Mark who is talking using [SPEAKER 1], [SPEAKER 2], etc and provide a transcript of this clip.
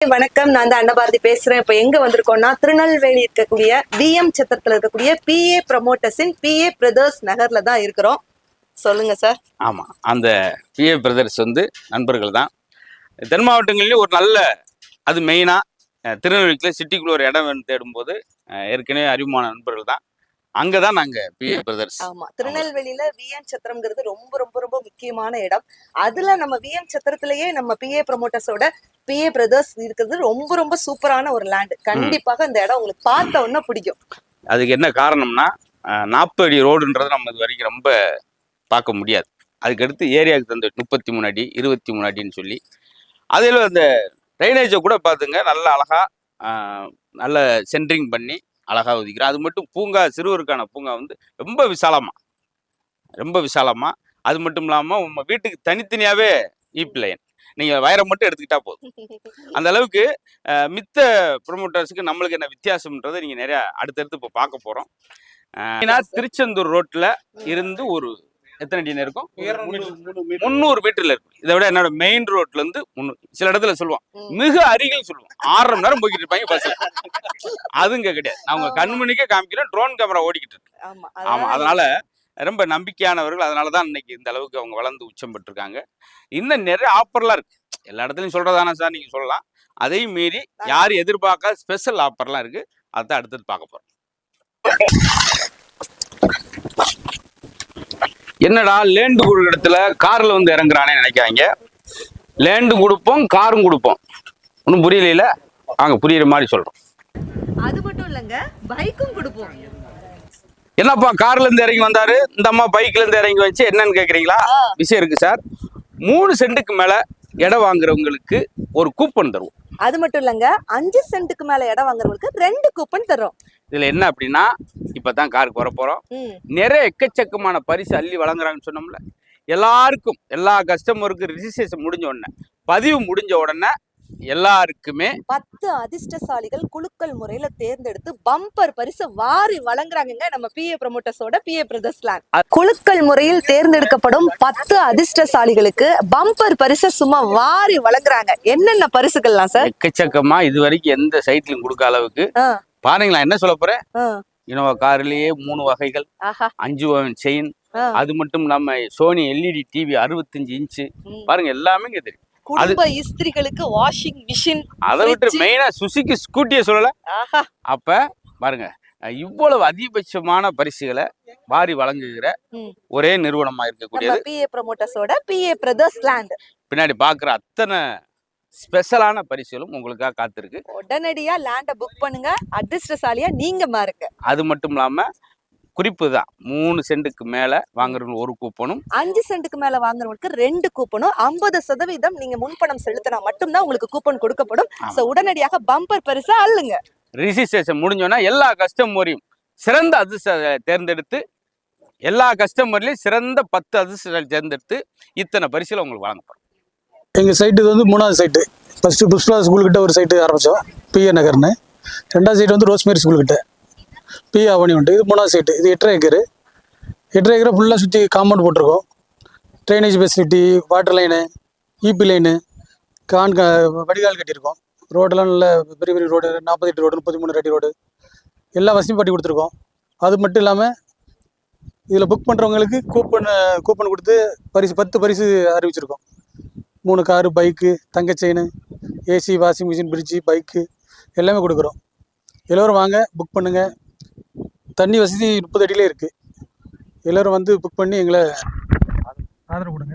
[SPEAKER 1] வணக்கம். நான் தான் அன்னபாரதி பேசுறேன். இப்ப எங்க வந்திருக்கோம்னா திருநெல்வேலி இருக்கக்கூடிய பிஎம் சத்திரத்துல இருக்கக்கூடிய பிஏ ப்ரமோட்டர்ஸின் பிஏ பிரதர்ஸ் நகர்ல தான் இருக்கிறோம். சொல்லுங்க சார்
[SPEAKER 2] ஆமாம் அந்த பிஏ பிரதர்ஸ் வந்து நண்பர்கள் தான். தென் மாவட்டங்கள்லயும் ஒரு நல்ல அது மெயினாக திருநெல்வேலிக்குள்ள சிட்டிக்குள்ள ஒரு இடம் வேணும் தேடும்போது ஏற்கனவே அறிமுகமான நண்பர்கள் தான். அங்கே தான் நாங்கள் பிஏ பிரதர்ஸ்
[SPEAKER 1] ஆமா. திருநெல்வேலியில விஎம் சத்திரம்ங்கிறது ரொம்ப ரொம்ப ரொம்ப முக்கியமான இடம். அதுல நம்ம விஎம் சத்திரத்திலேயே நம்ம பிஏ ப்ரமோட்டர்ஸோட பிஏ பிரதர்ஸ் இருக்கிறது ரொம்ப ரொம்ப சூப்பரான ஒரு லேண்ட் கண்டிப்பாக இந்த இடம் உங்களுக்கு பார்த்த உடனே பிடிக்கும்.
[SPEAKER 2] அதுக்கு என்ன காரணம்னா நாற்பது அடி ரோடுன்றது நம்ம இது வரைக்கும் ரொம்ப பார்க்க முடியாது. அதுக்கடுத்து ஏரியாவுக்கு தந்த முப்பத்தி மூணு அடி இருபத்தி மூணு அடின்னு சொல்லி. அதில் அந்த ட்ரைனேஜை கூட பார்த்துங்க. நல்ல அழகா ஆஹ், நல்ல சென்ட்ரிங் பண்ணி அழகா ஒதுக்கிறோம் அது மட்டும் பூங்கா சிறுவருக்கான பூங்கா வந்து ரொம்ப விசாலமா. ரொம்ப விசாலமா. அது மட்டும் இல்லாமல் உங்க வீட்டுக்கு தனித்தனியாவே ஈப் லைன். நீங்கள் வயரை மட்டும் எடுத்துக்கிட்டா போதும். அந்த அளவுக்கு மித்த ப்ரொமோட்டர்ஸுக்கு நம்மளுக்கு என்ன வித்தியாசம்ன்றதை நீங்கள் நிறையா அடுத்தடுத்து இப்போ பார்க்க போகிறோம் திருச்செந்தூர் ரோட்டில் இருந்து ஒரு எத்தனை அடி இருக்கும்? முந்நூறு மீட்டர்ல இருக்கும். இதை விட என்னோட மெயின் ரோட்ல இருந்து முந்நூறு சில இடத்துல சொல்லுவான். மிக அருகில் சொல்லுவான். ஆறரை மணி நேரம் போய்கிட்டு இருப்பாங்க பஸ்ல அதுங்க கிடையாது. நான் உங்க கண்மணிக்கே காமிக்கிறேன் ட்ரோன் கேமரா ஓடிக்கிட்டு இருக்கு.
[SPEAKER 1] ஆமா
[SPEAKER 2] ஆமா அதனால ரொம்ப நம்பிக்கையானவர்கள் அதனால தான் இன்னைக்கு இந்த அளவுக்கு அவங்க வளர்ந்து உச்சம் பெற்றிருக்காங்க. இன்னும் நிறைய ஆஃபர்லாம் இருக்கு. எல்லா இடத்துலையும் சொல்றதானே சார் நீங்க சொல்லலாம். அதையும் மீறி யார் எதிர்பார்க்காத ஸ்பெஷல் ஆஃபர்லாம் இருக்கு. அதான் அடுத்தது பார்க்க போறோம். என்னடா லேண்டு கொடுக்குற இடத்துல கார்ல வந்து இறங்குறானே நினைக்காங்க லேண்டு கொடுப்போம் காரும் கொடுப்போம். ஒன்றும் புரியல வாங்க புரியுற மாதிரி சொல்றோம்.
[SPEAKER 1] அது மட்டும் இல்லங்க பைக்கும் கொடுப்போம்.
[SPEAKER 2] என்னப்பா கார்ல இருந்து இறங்கி வந்தாரு? இந்த அம்மா பைக்ல இருந்து இறங்கி வச்சு என்னன்னு கேக்குறீங்களா?
[SPEAKER 1] ஆ.
[SPEAKER 2] விஷயம் இருக்கு சார். மூணு சென்ட்டுக்கு மேல இடம் வாங்குறவங்களுக்கு ஒரு கூப்பன் தருவோம்.
[SPEAKER 1] அது மட்டும் இல்லங்க அஞ்சு சென்ட்டுக்கு மேல இடம் வாங்குறவங்களுக்கு ரெண்டு கூப்பன் தர்றோம்.
[SPEAKER 2] இதுல என்ன அப்படின்னா இப்பதான் காருக்கு வர போறோம்.
[SPEAKER 1] ம்.
[SPEAKER 2] நிறைய எக்கச்சக்கமான பரிசு அள்ளி வழங்குறாங்கன்னு சொன்னோம்ல. எல்லாருக்கும் எல்லா கஸ்டமருக்கும் ரிஜிஸ்ட்ரேஷன் முடிஞ்ச உடனே பதிவு முடிஞ்ச உடனே எல்லாருக்குமே
[SPEAKER 1] பத்து அதிர்ஷ்டசாலிகள் குலுக்கல் முறையில தேர்ந்தெடுத்து பம்பர் பரிசு வாரி வழங்குறாங்கங்க நம்ம பிஏ ப்ரமோட்டர்ஸோட பிஏ பிரதர்ஸ் குலுக்கல் முறையில் தேர்ந்தெடுக்கப்படும் பத்து அதிர்ஷ்டசாலிகளுக்கு பம்பர் பரிசு சும்மா வாரி வழங்குறாங்க. என்னென்ன பரிசுகள்லாம் சார்?
[SPEAKER 2] எக்கச்சக்கமா இது வரைக்கும் எந்த சைட்லயும் கொடுக்க அளவுக்கு பாருங்களா என்ன சொல்ல போறேன்? இனோவா கார்லயே மூணு வகைகள். அஞ்சு செயின் அது மட்டும் இல்லாம சோனி எல்இடி டிவி அறுபத்தஞ்சு இன்ச்சு. பாருங்க எல்லாமே இங்க தெரியும்
[SPEAKER 1] குடும்ப இஸ்திரிகளுக்கு வாஷிங் மிஷின்
[SPEAKER 2] அதை விட்டு மெயினா சுசுகி ஸ்கூட்டியை சொல்லல. அப்ப பாருங்க இவ்வளவு அதிகபட்சமான பரிசுகளை வாரி வழங்குகிற. ஒரே நிறுவனமா
[SPEAKER 1] நம்ம
[SPEAKER 2] இருக்கக்கூடியது
[SPEAKER 1] பிஏ ப்ரமோட்டர்ஸோட பிஏ பிரதர்ஸ் லேண்ட்
[SPEAKER 2] பின்னாடி பாக்குற அத்தனை ஸ்பெஷலான பரிசுகளும் உங்களுக்காக காத்திருக்கு.
[SPEAKER 1] உடனடியா லேண்ட புக் பண்ணுங்க. அதிர்ஷ்டசாலியா நீங்க மாறுங்க.
[SPEAKER 2] அது மட்டும் இல்லாம குறிப்பு தான். மூணு சென்ட்டுக்கு மேல வாங்குறவங்க ஒரு கூப்பனும்.
[SPEAKER 1] அஞ்சு சென்ட்டுக்கு மேல வாங்குறவங்களுக்கு ரெண்டு கூப்பனும். ஐம்பது சதவீதம் நீங்க முன்பணம் செலுத்தினா மட்டும்தான் உங்களுக்கு கூப்பன் கொடுக்கப்படும். சோ உடனடியாக பம்பர் பரிசா அள்ளுங்க.
[SPEAKER 2] ரிஜிஸ்ட்ரேஷன் முடிஞ்சோன்னா எல்லா கஸ்டமரையும் சிறந்த அதிர்ஷ்ட தேர்ந்தெடுத்து எல்லா கஸ்டமர்லையும் சிறந்த பத்து அதிர்ஷ்டங்கள் தேர்ந்தெடுத்து இத்தனை பரிசுல உங்களுக்கு வழங்க போறோம்
[SPEAKER 3] எங்கள் சைட்டு இது வந்து மூணாவது சைட்டு ஃபஸ்ட்டு புஷ்பா ஸ்கூல்கிட்ட ஒரு சைட்டு ஆரம்பித்தோம் பிஏ நகர்னு. ரெண்டாவது சைட்டு வந்து ரோஸ்மேரி ஸ்கூல்கிட்ட பி அவனி உண்டு. இது மூணாவது சைட்டு இது எட்டரை ஏக்கரு. எட்டரை ஏக்கரை ஃபுல்லாக சுற்றி காம்பவுண்ட் போட்டிருக்கோம். Drainage facility water line EB line Khan க வடிகால் கட்டியிருக்கோம். ரோடெல்லாம் நல்ல பெரிய பெரிய ரோடு நாற்பத்தெட்டு ரோடு முப்பத்தி மூணு அடி ரோடு எல்லா வசதியும் பண்ணி கொடுத்துருக்கோம். அது மட்டும் இல்லாமல் இதில் புக் பண்ணுறவங்களுக்கு கூப்பன் கூப்பன் கொடுத்து பரிசு பத்து பரிசு அறிவிச்சிருக்கோம். மூணு காரு பைக்கு தங்க chain AC washing machine fridge bike எல்லாமே கொடுக்குறோம். எல்லோரும் வாங்க புக் பண்ணுங்கள் தண்ணி வசதி முப்பது அடியிலே இருக்குது எல்லோரும் வந்து புக் பண்ணி எங்களை ஆதரவு கொடுங்க.